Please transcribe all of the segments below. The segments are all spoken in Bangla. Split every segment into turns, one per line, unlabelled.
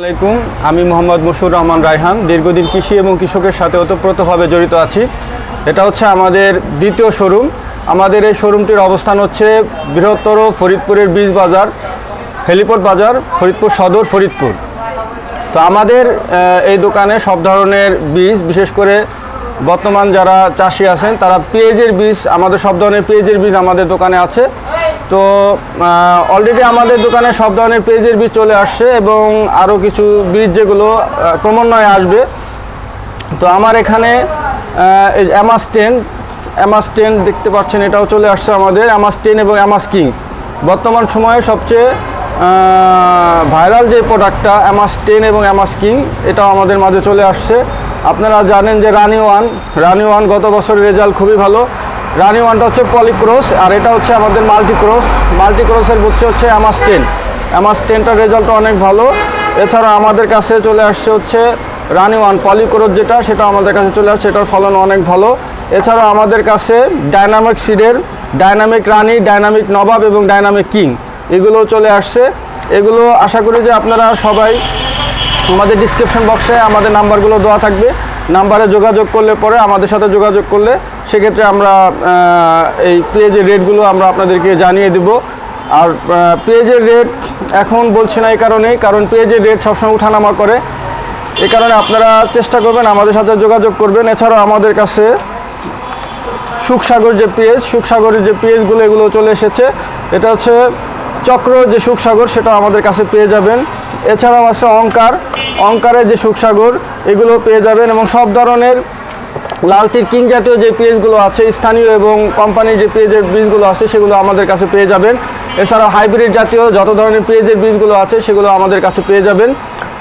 আলাইকুম, আমি মোহাম্মদ মুশুর রহমান রায়হান, দীর্ঘদিন কৃষি এবং কৃষকের সাথে ওতপ্রোতভাবে জড়িত আছি। এটা হচ্ছে আমাদের দ্বিতীয় শোরুম। আমাদের এই শোরুমটির অবস্থান হচ্ছে বৃহত্তর ফরিদপুরের বীজ বাজার, হেলিপোর্ট বাজার, ফরিদপুর সদর, ফরিদপুর। তো আমাদের এই দোকানে সব ধরনের বীজ, বিশেষ করে বর্তমান যারা চাষি আছেন, তারা পেঁয়াজের বীজ, আমাদের সব ধরনের পেঁয়াজের বীজ আমাদের দোকানে আছে। তো অলরেডি আমাদের দোকানে সব ধরনের পেজের বীজ চলে আসছে এবং আরও কিছু বীজ যেগুলো ক্রমান্বয়ে আসবে। তো আমার এখানে অ্যামাস টেন অ্যামাস টেন দেখতে পাচ্ছেন, এটাও চলে আসছে আমাদের অ্যামাস টেন এবং অ্যামাস কিং বর্তমান সময়ে সবচেয়ে ভাইরাল যে প্রোডাক্টটা অ্যামাস টেন এবং অ্যামাস কিং এটাও আমাদের মাঝে চলে আসছে। আপনারা জানেন যে রানি ওয়ান রানি ওয়ান গত বছরের রেজাল্ট খুবই ভালো। রানি ওয়ানটা হচ্ছে পলিক্রস, আর এটা হচ্ছে আমাদের মাল্টিক্রস। মাল্টিক্রসের হচ্ছে হচ্ছে অ্যামাস টেন। অ্যামাস টেনটার রেজাল্টও অনেক ভালো। এছাড়া আমাদের কাছে চলে আসছে হচ্ছে রানি ওয়ান, পলিক্রস যেটা, সেটা আমাদের কাছে চলে আসছে, এটার ফলন অনেক ভালো। এছাড়া আমাদের কাছে ডায়নামিক সিডের, ডায়নামিক রানি, ডায়নামিক নবাব এবং ডায়নামিক কিং এগুলো চলে আসছে। এগুলো আশা করি যে আপনারা সবাই আমাদের ডিসক্রিপশন বক্সে আমাদের নাম্বারগুলো দেওয়া থাকবে। নাম্বারে যোগাযোগ করলে পরে আমাদের সাথে যোগাযোগ করলে সেক্ষেত্রে আমরা এই পেঁয়াজের রেটগুলো আমরা আপনাদেরকে জানিয়ে দেব। আর পেঁয়াজের রেট এখন বলছি না এই কারণেই, কারণ পেঁয়াজের রেট সবসময় উঠানামা করে। এ কারণে আপনারা চেষ্টা করবেন, আমাদের সাথে যোগাযোগ করবেন। এছাড়াও আমাদের কাছে সুখসাগর যে পেঁয়াজ সুখসাগরের যে পেঁয়াজগুলো এগুলো চলে এসেছে, এটা হচ্ছে চক্র যে সুখসাগর সেটা আমাদের কাছে পেয়ে যাবেন। এছাড়াও আছে অঙ্কার। অঙ্কারের যে সুখসাগর, এগুলো পেয়ে যাবেন এবং সব ধরনের লালতির কিং জাতীয় যে পেজগুলো আছে, স্থানীয় এবং কোম্পানির যে পেজের বীজগুলো আছে, সেগুলো আমাদের কাছে পেয়ে যাবেন। এছাড়াও হাইব্রিড জাতীয় যত ধরনের পেঁয়াজের বীজগুলো আছে, সেগুলো আমাদের কাছে পেয়ে যাবেন।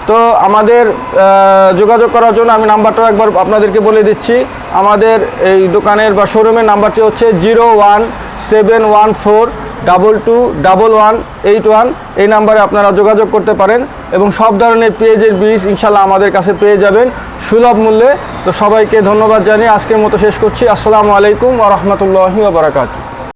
তো আমাদের যোগাযোগ করার জন্য আমি নাম্বারটা একবার আপনাদেরকে বলে দিচ্ছি। আমাদের এই দোকানের বা শোরুমের নাম্বারটি হচ্ছে zero one seven one four double two double one eight one. এই নাম্বারে আপনারা যোগাযোগ করতে পারেন এবং সব ধরনের পেঁয়াজের বীজ ইনশাল্লাহ আমাদের কাছে পেয়ে যাবেন। সুলভ মূল্যে তো সবাইকে ধন্যবাদ জানিয়ে আজকের মতো শেষ করছি। আসসালামু আলাইকুম আ রহমতুল্লাহি ওয়া বারাকাতুহু।